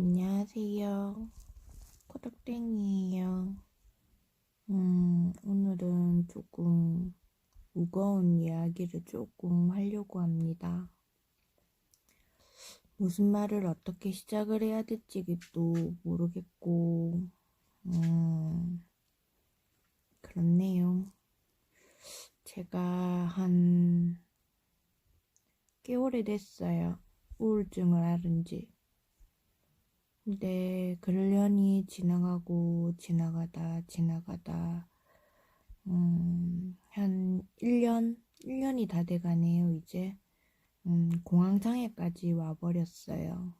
안녕하세요. 코덕땡이에요. 음, 오늘은 조금 무거운 이야기를 조금 하려고 합니다. 무슨 말을 어떻게 시작을 해야 될지도 모르겠고, 음, 그렇네요. 제가 한 꽤 오래됐어요. 우울증을 앓은 지. 근데 그러려니 지나가고 지나가다 지나가다 음, 한 1년? 1년이 다 돼가네요, 이제. 음, 공황장애까지 와버렸어요.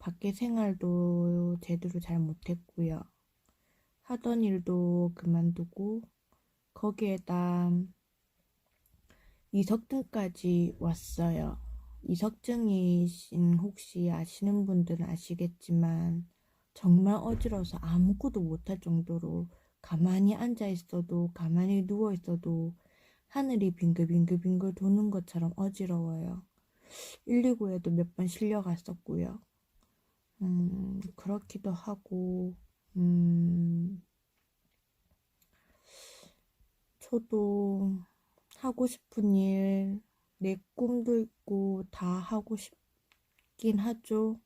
밖에 생활도 제대로 잘 못했고요. 하던 일도 그만두고 거기에다 이석증까지 왔어요. 이석증이신 혹시 아시는 분들은 아시겠지만 정말 어지러워서 아무것도 못할 정도로 가만히 앉아 있어도 가만히 누워 있어도 하늘이 빙글빙글빙글 도는 것처럼 어지러워요. 119에도 몇 번 실려갔었고요. 음, 그렇기도 하고, 음, 저도 하고 싶은 일, 내 꿈도 있고 다 하고 싶긴 하죠.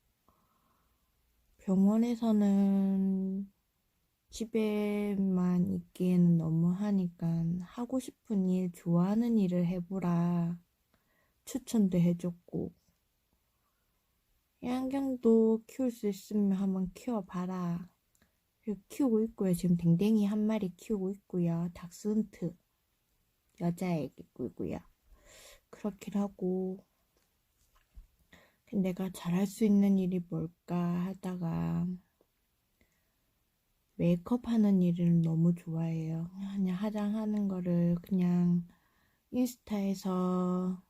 병원에서는 집에만 있기에는 너무 하니까 하고 싶은 일, 좋아하는 일을 해보라 추천도 해줬고 양경도 키울 수 있으면 한번 키워봐라. 키우고 있고요. 지금 댕댕이 한 마리 키우고 있고요. 닥스훈트 여자애기고요. 그렇긴 하고 내가 잘할 수 있는 일이 뭘까 하다가 메이크업 하는 일을 너무 좋아해요. 그냥 화장하는 거를 그냥 인스타에서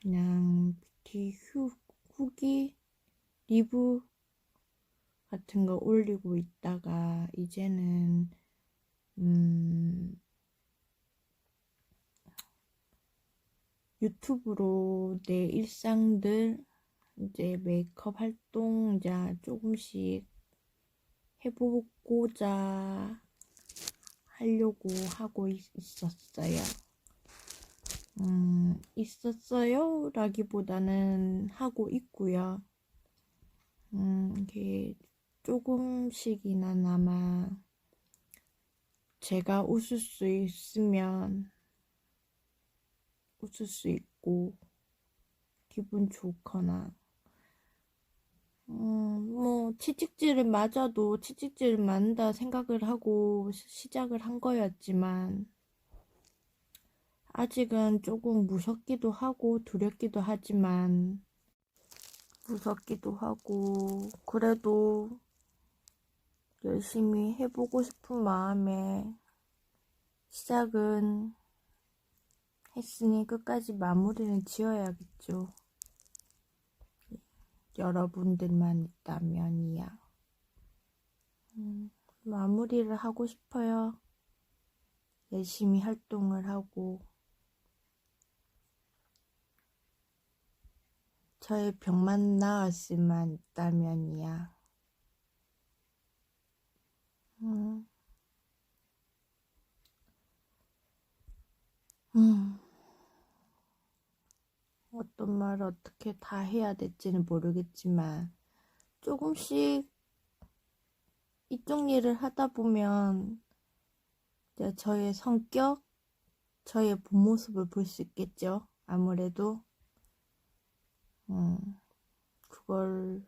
그냥 뷰티 휴, 후기 리뷰 같은 거 올리고 있다가 이제는 음 유튜브로 내 일상들 이제 메이크업 활동 이제 조금씩 해보고자 하려고 하고 있, 있었어요. 음, 있었어요? 라기보다는 하고 있고요. 음, 이게 조금씩이나마 제가 웃을 수 있으면 웃을 수 있고 기분 좋거나. 음, 뭐 채찍질을 맞아도 채찍질을 맞는다 생각을 하고 시작을 한 거였지만 아직은 조금 무섭기도 하고 두렵기도 하지만 무섭기도 하고 그래도 열심히 해보고 싶은 마음에 시작은 했으니 끝까지 마무리는 지어야겠죠. 여러분들만 있다면이야. 음, 마무리를 하고 싶어요. 열심히 활동을 하고 저의 병만 나았을 만 있다면이야. 음. 음. 어떤 말을 어떻게 다 해야 될지는 모르겠지만 조금씩 이쪽 일을 하다 보면 저의 성격, 저의 본 모습을 볼 수 있겠죠. 아무래도 음, 그걸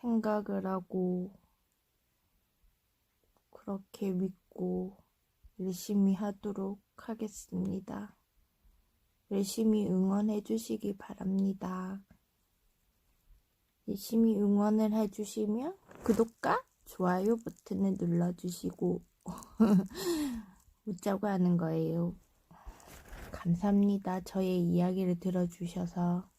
생각을 하고 그렇게 믿고 열심히 하도록 하겠습니다. 열심히 응원해 주시기 바랍니다. 열심히 응원을 해주시면 구독과 좋아요 버튼을 눌러주시고 웃자고 하는 거예요. 감사합니다. 저의 이야기를 들어주셔서.